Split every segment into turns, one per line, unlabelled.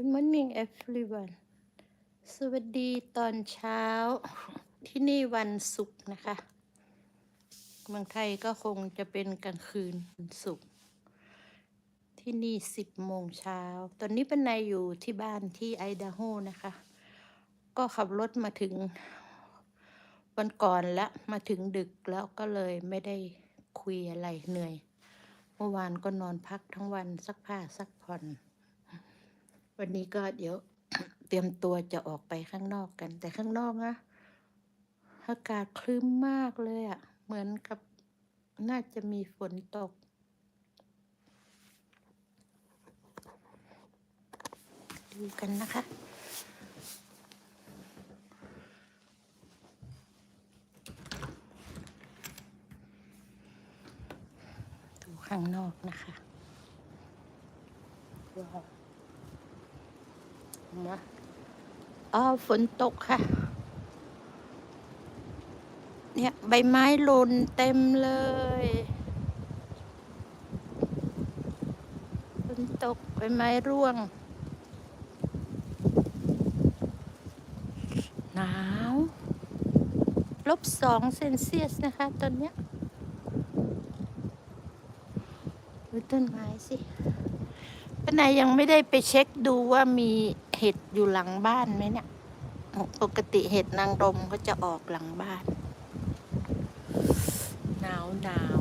Good morning everyone สวัสดีตอนเช้า ที่นี่วันศุกร์นะคะเมืองไทยก็คงจะเป็นกลางคืนวันศุกร์ที่นี่สิบโมงเช้า ตอนนี้เป็นนายอยู่ที่บ้านที่ไอดาโฮนะคะ ก็ขับรถมาถึงวันก่อนล้วมาถึงดึกแล้วก็เลยไม่ได้คุยอะไรเหนื่อย เมื่อวานก็นอนพักทั้งวันซักผ้าซักผ่อน วันนี้ก็เดี๋ยวเตรียมตัวจะออกไปข้างนอกกัน แต่ข้างนอกนะอากาศคลึ้มมากเลยอะ่ะ เหมือนกับน่าจะมีฝนตก ดูกันนะคะ ดูข้างนอกนะคะว้าว มาอ๋อฝนตกค่ะ เนี่ย ใบไม้หล่นเต็มเลย ฝนตกใบไม้ร่วง หนาว ลบสองเซนเซียสนะคะ ตอนเนี้ยดูต้นไม้สิป้านายังไม่ได้ไปเช็คดูว่ามี อยู่หลังบ้านไหมเนี่ย ปกติเห็ดนางรมก็จะออกหลังบ้าน หนาวหนาว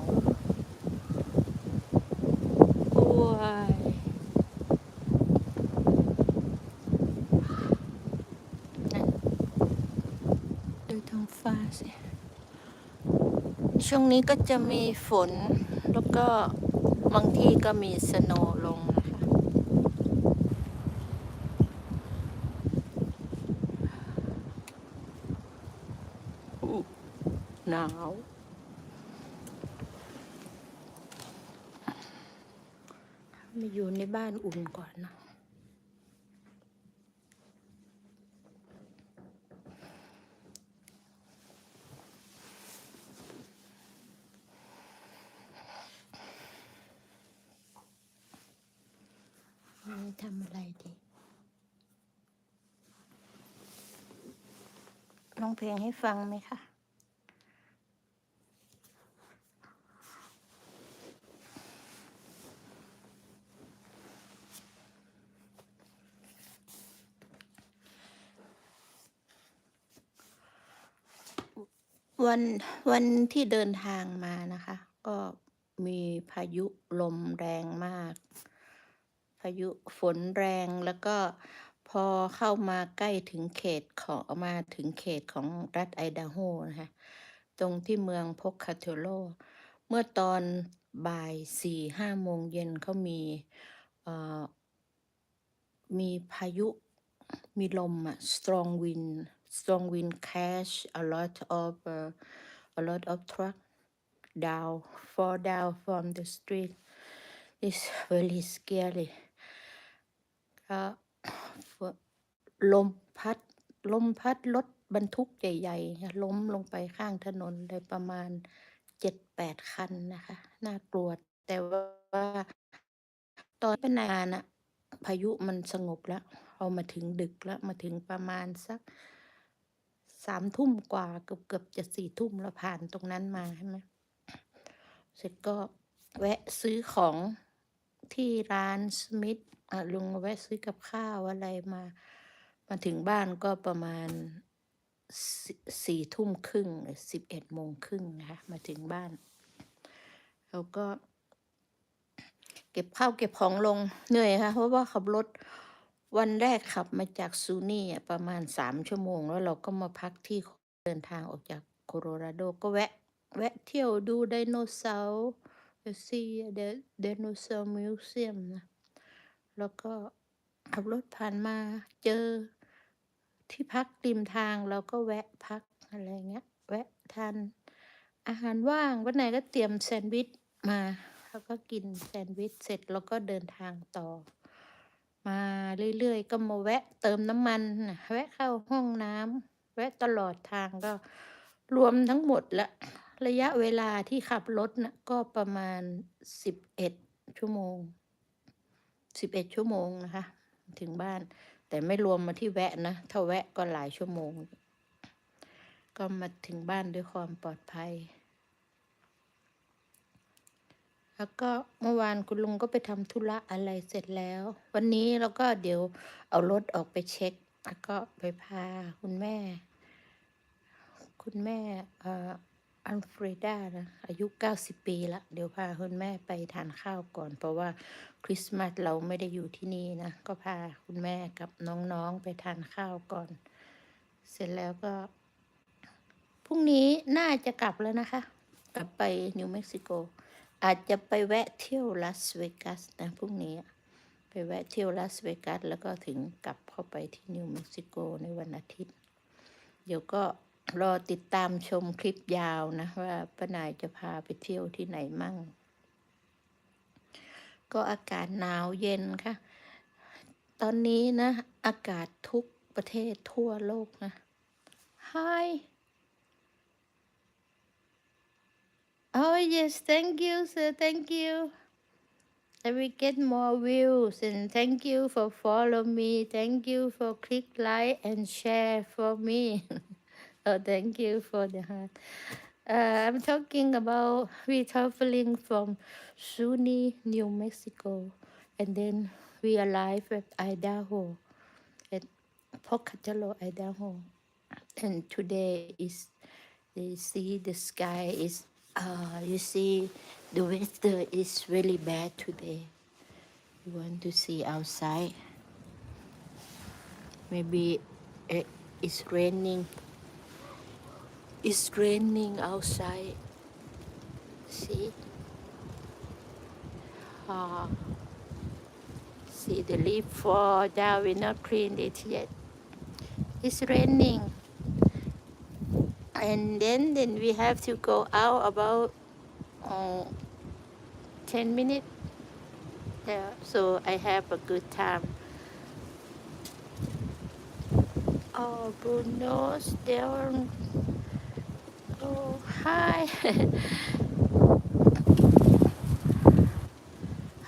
โอ้ยนั่นดูท้องฟ้าสิช่วงนี้ก็จะมีฝนแล้วก็บางที่ก็มีสโนว์ลงนะคะ อู้ หนาว มาอยู่ในบ้านอุ่นก่อนนะทำอะไรดีร้องเพลงให้ฟังไหมคะ วันวันที่เดินทางมานะคะ ก็มีพายุลมแรงมาก พายุฝนแรงแล้วก็พอเข้ามาใกล้ถึงเขตของมาถึงเขตของรัฐไอดาโฮนะคะตรงที่เมืองพกคาโทโล เมื่อตอนบ่ายสี่ห้าโมงเย็นเขามีเอ่อมีพายุมีลมอะ strong wind strong wind catch a lot of uh, a lot of truck down fall down from the street it's very scary ก็ลมพัดลมพัดรถบรรทุกใหญ่ๆค่ล้มลงไปข้างถนนเลยประมาณเจ็ดแปดคันนะคะ น่ากลัว แต่ว่าตอนเป็นนานอะพายุมันสงบแล้ว เอามาถึงดึกแล้ว มาถึงประมาณสัก สามทุ่มกว่าเกือบเกือบจะสี่ทุ่มแล้วผ่านตรงนั้นมาใช่ไหมเสร็จก็แวะซื้อของที่ร้านสมิธอะลุงแวะซื้อกับข้าวอะไรมา มาถึงบ้านก็ประมาณสี่สี่ทุ่มครึ่งหรือสิบเอ็ดโมงครึ่งนะคะมาถึงบ้านแล้วก็ เก็บข้าวเก็บของลงเหนื่อยค่ะเพราะว่าขับรถ วันแรกขับมาจากซูนี่ประมาณสามชั่วโมง แล้วเราก็มาพักที่เดินทางออกจากโคโลราโดก็แวะ แวะเที่ยวดูไดโนเสาร์ซีเดไดโนเสาร์มิวเซียมนะ แล้วก็ขับรถผ่านมาเจอที่พักริมทางเราก็แวะพักอะไรเงี้ย แวะทานอาหารว่างวันไหนก็เตรียมแซนด์วิชมา แล้วก็กินแซนด์วิชเสร็จแล้วก็เดินทางต่อ มาเรื่อยๆ ก็มาแวะเติมน้ำมันนะแวะเข้าห้องน้ำแวะตลอดทางก็รวมทั้งหมดละระยะเวลาที่ขับรถนะก็ประมาณสิบเอ็ดชั่วโมงสิบเอ็ดชั่วโมงนะคะ ถึงบ้าน แต่ไม่รวมมาที่แวะนะ ถ้าแวะก็หลายชั่วโมง ก็มาถึงบ้านด้วยความปลอดภัย แล้วก็เมื่อวานคุณลุงก็ไปทำธุระอะไรเสร็จแล้ว วันนี้เราก็เดี๋ยวเอารถออกไปเช็ค แล้วก็ไปพาคุณแม่ คุณแม่อันเฟรดานะอายุ 90 ปีละเดี๋ยวพาคุณแม่ไปทานข้าวก่อน เพราะว่าคริสต์มาสเราไม่ได้อยู่ที่นี่นะ ก็พาคุณแม่กับน้องๆไปทานข้าวก่อน เสร็จแล้วก็พรุ่งนี้น่าจะกลับแล้วนะคะ กลับไปนิวเม็กซิโก อาจจะไปแวะเที่ยวลาสเวกัสนะพรุ่งนี้ ไปแวะเที่ยวลาสเวกัสแล้วก็ถึงกลับเข้าไปที่นิวเม็กซิโกในวันอาทิตย์ เดี๋ยวก็รอติดตามชมคลิปยาวนะว่าป้านายจะพาไปเที่ยวที่ไหนมั่ง ก็อากาศหนาวเย็นค่ะ ตอนนี้นะ อากาศทุกประเทศทั่วโลกนะ Hi Oh yes, thank you, sir. Thank you. I will get more views and thank you for follow me. Thank you for click like and share for me. oh, thank you for the heart. Uh, I'm talking about we traveling from SUNY, New Mexico, and then we arrive at Idaho, at Pocatello, Idaho, and today is you see the sky is uh, you see the weather is really bad today. You want to see outside? Maybe it, it's raining. It's raining outside. See? Uh, see the leaf fall down. We not clean it yet. It's raining and then then we have to go out about uh, 10 minutes yeah so i have a good time. Oh bruno's there oh hi.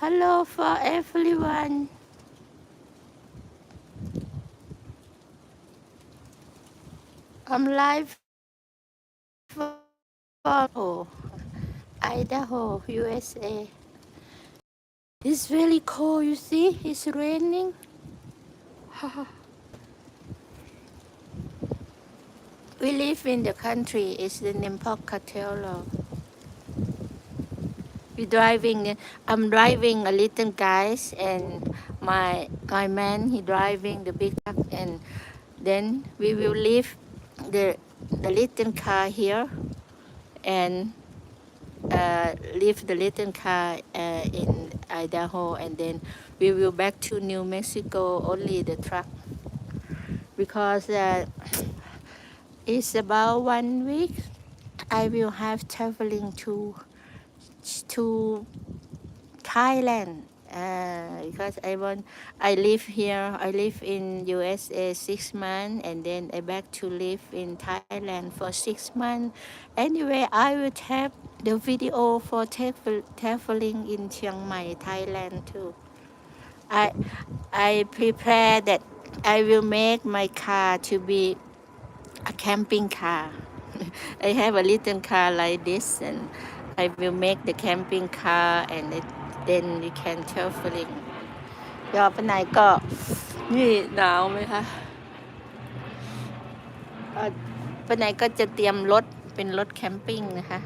Hello for everyone. I'm live oh, Idaho, USA. It's really cold, you see? It's raining. we live in the country, it's the name Pocatello. We driving, I'm driving a little guys and my my man he driving the big truck and then we will leave the the little car here and uh, leave the little car uh, in Idaho and then we will back to New Mexico only the truck. Because uh, it's about one week I will have traveling to to Thailand uh, because I want I live here I live in USA six months and then I back to live in Thailand for six months anyway I will have the video for travel, traveling in Chiang Mai Thailand too. I I prepare that I will make my car to be a camping car. I have a little car like this and I will make the camping car and it, then you can traveling ยอดไปไหนก็นี่หนาวไหมคะเอ่อไปไหนก็จะเตรียมรถเป็นรถแคมปิ้งนะคะ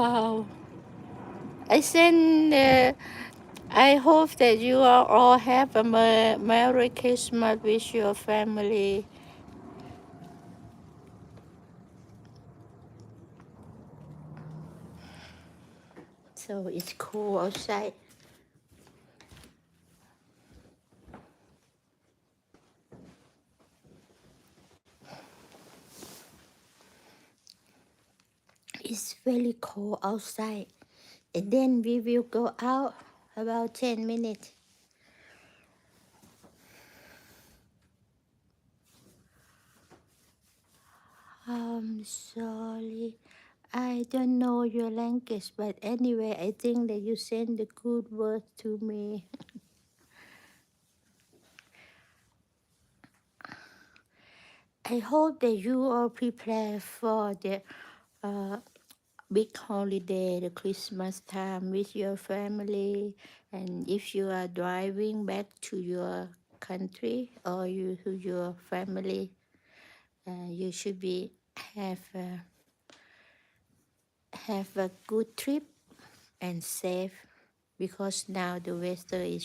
ว้าว I send uh, I hope that you are all have a mer- Merry Christmas with your family so it's cool outside. It's very cold outside. And then we will go out about 10 minutes. I'm sorry. I don't know your language, but anyway, I think that you send the good words to me. I hope that you all prepare for the uh, big holiday, the Christmas time with your family. And if you are driving back to your country or you, to your family, uh, you should be have. Uh, have a good trip and safe because now the weather is